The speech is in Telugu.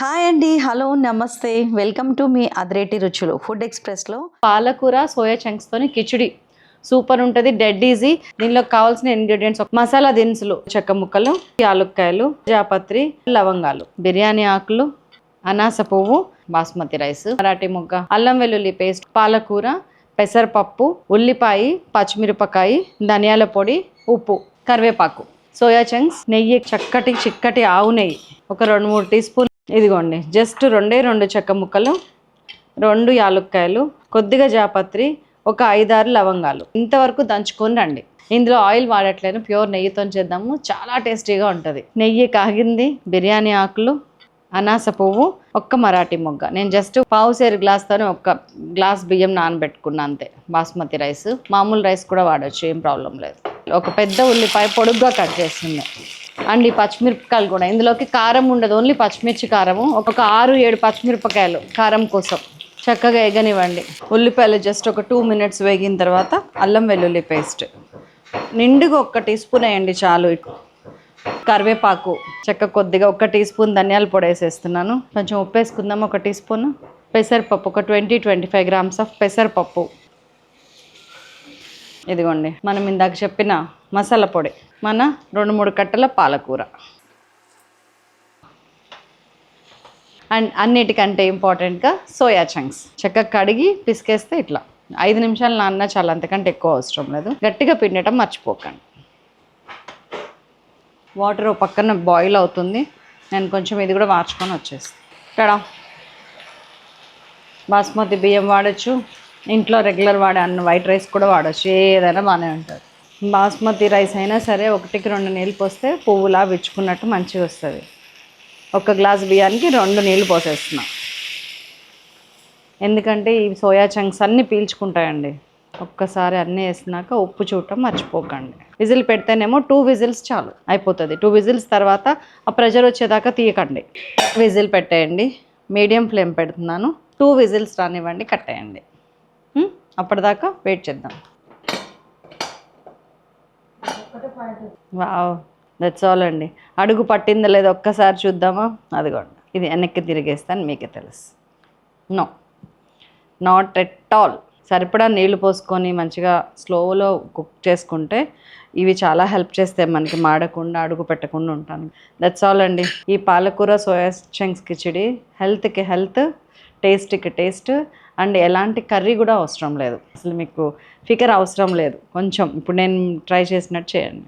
హాయ్ అండి. హలో నమస్తే. వెల్కమ్ టు మీ అదిరేటి రుచులు. ఫుడ్ ఎక్స్ప్రెస్లో పాలకూర సోయా చంక్స్ తోని కిచిడి. సూపర్ ఉంటుంది డెడ్ ఈజీ దీనిలో కావాల్సిన ఇంగ్రీడియంట్స్ మసాలా దినుసులు చెక్క ముక్కలు యాలుక్కాయలు జాపత్రి లవంగాలు బిర్యానీ ఆకులు అనాస పువ్వు బాస్మతి రైస్ మరాఠీ ముగ్గ అల్లం వెల్లుల్లి పేస్ట్ పాలకూర పెసరపప్పు ఉల్లిపాయ పచ్చిమిరపకాయ ధనియాల పొడి ఉప్పు కరివేపాకు. సోయా చంక్స్ నెయ్యి చక్కటి చిక్కటి ఆవు నెయ్యి. ఒక రెండు మూడు టీ స్పూన్ ఇదిగోండి జస్ట్ రెండే రెండు చెక్క ముక్కలు రెండు యాలుక్కాయలు కొద్దిగా జాపత్రి ఒక ఐదారు లవంగాలు. ఇంతవరకు దంచుకొని రండి. ఇందులో ఆయిల్ వాడట్లేదు ప్యూర్ నెయ్యితో చేద్దాము. చాలా టేస్టీగా ఉంటుంది. నెయ్యి కాగింది బిర్యానీ ఆకులు అనాస పువ్వు ఒక్క మరాఠీ మొగ్గ. నేను జస్ట్ పావు సేరు గ్లాస్తోనే ఒక్క గ్లాస్ బియ్యం నానబెట్టుకున్నా అంతే. బాస్మతి రైస్ మామూలు రైస్ కూడా వాడచ్చు ఏం ప్రాబ్లం లేదు. ఒక పెద్ద ఉల్లిపాయ పొడుగ్గా కట్ చేస్తుంది అండ్ ఈ పచ్చిమిరపకాయలు కూడా. ఇందులోకి కారం ఉండదు ఓన్లీ పచ్చిమిర్చి కారము. ఒక ఆరు ఏడు పచ్చిమిరపకాయలు కారం కోసం. చక్కగా ఎగనివ్వండి. ఉల్లిపాయలు జస్ట్ ఒక టూ మినిట్స్ వేగిన తర్వాత అల్లం వెల్లుల్లి పేస్ట్. నిండుగా ఒక టీ స్పూన్ వేయండి చాలు. కరివేపాకు. చెక్క కొద్దిగా ఒక టీ స్పూన్ ధనియాల పొడి వేసేస్తున్నాను. కొంచెం ఉప్పు వేసుకుందాం ఒక టీ స్పూన్. పెసరపప్పు ఒక twenty twenty five grams of పెసరపప్పు. ఇదిగోండి మనం ఇందాక చెప్పిన మసాలా పొడి మన రెండు మూడు కట్టల పాలకూర. అండ్ అన్నిటికంటే ఇంపార్టెంట్గా సోయా చంక్స్. చక్కగా కడిగి పిసికేస్తే ఇట్లా. ఐదు నిమిషాలు నాన్న చాలా అంతకంటే ఎక్కువ అవసరం లేదు. గట్టిగా పిండటం మర్చిపోకండి. వాటర్ పక్కన బాయిల్ అవుతుంది. నేను కొంచెం ఇది కూడా మార్చుకొని వచ్చేస్తాను ఇక్కడ బాస్మతి బియ్యం వాడచ్చు. ఇంట్లో రెగ్యులర్ వాడే అన్న వైట్ రైస్ కూడా వాడచ్చు ఏదైనా బాగానే ఉంటుంది. బాస్మతి రైస్ అయినా సరే ఒకటికి రెండు నీళ్ళు పోస్తే పువ్వులా విచ్చుకున్నట్టు మంచిగా వస్తుంది. ఒక గ్లాస్ బియ్యానికి రెండు నీళ్ళు పోసేస్తున్నా. ఎందుకంటే ఈ సోయా చంక్స్ అన్నీ పీల్చుకుంటాయండి. ఒక్కసారి అన్నీ వేసినాక ఉప్పు చూడటం మర్చిపోకండి. విజిల్ పెడితేనేమో టూ విజిల్స్ చాలు అయిపోతుంది. టూ విజిల్స్ తర్వాత ఆ ప్రెషర్ వచ్చేదాకా తీయకండి. విజిల్ పెట్టేయండి. మీడియం ఫ్లేమ్ పెడుతున్నాను. టూ విజిల్స్ రానివ్వండి కట్టేయండి. అప్పటిదాకా వెయిట్ చేద్దాం. వావ్ దట్స్ ఆల్ అండి. అడుగు పట్టిందా లేదా ఒక్కసారి చూద్దామా? అదిగోండి. ఇది వెనక్కి తిరిగేస్తాను మీకే తెలుసు. నో నాట్ ఎట్ ఆల్ సరిపడా నీళ్ళు పోసుకొని మంచిగా స్లోలో కుక్ చేసుకుంటే ఇవి చాలా హెల్ప్ చేస్తాయి మనకి మాడకుండా అడుగు పెట్టకుండా ఉంటాను దట్స్ ఆల్ అండి. ఈ పాలకూర సోయా చంక్స్ కిచిడి హెల్త్కి హెల్త్ టేస్ట్కి టేస్ట్ అండ్ ఎలాంటి కర్రీ కూడా అవసరం లేదు. అసలు మీకు ఫికర్ అవసరం లేదు. కొంచెం. ఇప్పుడు నేను ట్రై చేసినట్టు చేయండి.